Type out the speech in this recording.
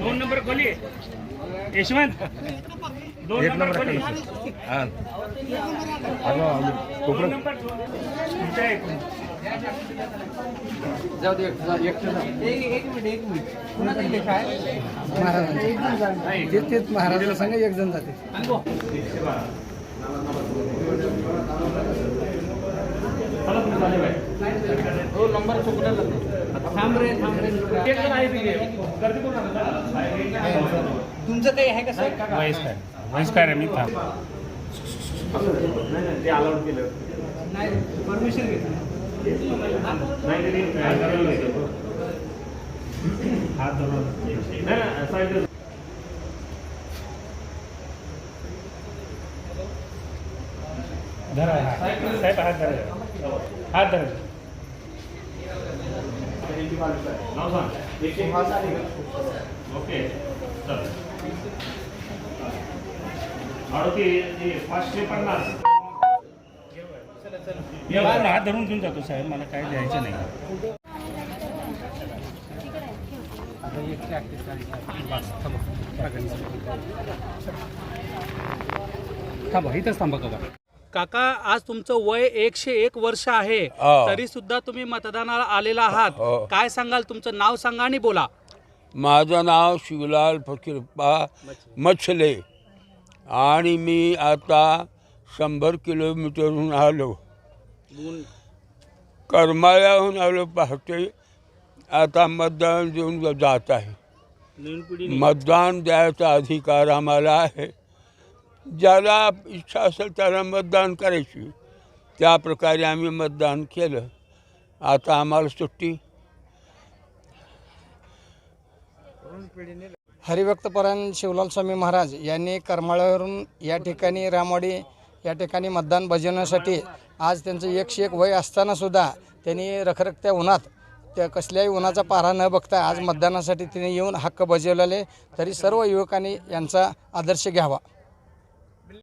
दोन नंबर खोली. यशवंत. दोन नंबर खोली. दोन नंबर तुमच्या ऐकून तेच महाराजाला सांगा एक जण जाते. तुमचं काही आहे कसं वयस्कर वयस्कर आहे मी थांब ते अलाउड केलं परमिशन घेतली नाही तरी धरून घेतो. हात धरून नाही नाही, side ला. धरा हात. साहेब हात धरा हात धरा नाव सांग एकशे ओके चल पाचशे पन्नास मी आपण हात धरून घेऊन जातो साहेब मला काय द्यायचं नाही. थांबा इथंच थांबा काका काका आज तुमचं वय एकशे एक वर्ष आहे. हो. तरी सुद्धा तुम्ही मतदानाला आलेला आहात. हो. काय सांगाल? तुमचं नाव सांगा आणि बोला. माझं नाव शिवलाल फकीरप्पा मच्छले. आणि मी आता शंभर किलोमीटरहून आलो. करमाळ्याहून आलो पहाटे आता मतदान देऊन जात आहे. मतदान द्यायचा अधिकार आम्हाला आहे. ज्याला इच्छा असेल त्याला मतदान करायची. त्या प्रकारे आम्ही मतदान केलं. आता आम्हाला सुट्टी. हरिभक्तपरायण शिवलाल स्वामी महाराज यांनी करमाळ्यावरून या ठिकाणी रामवाडी या ठिकाणी मतदान बजावण्यासाठी आज त्यांचं एकशे एक वय असतानासुद्धा त्यांनी रखरखत्या उन्हात त्या कसल्याही उन्हाचा पारा न बघता आज मतदानासाठी त्यांनी येऊन हक्क बजावलेले. तरी सर्व युवकांनी यांचा आदर्श घ्यावा.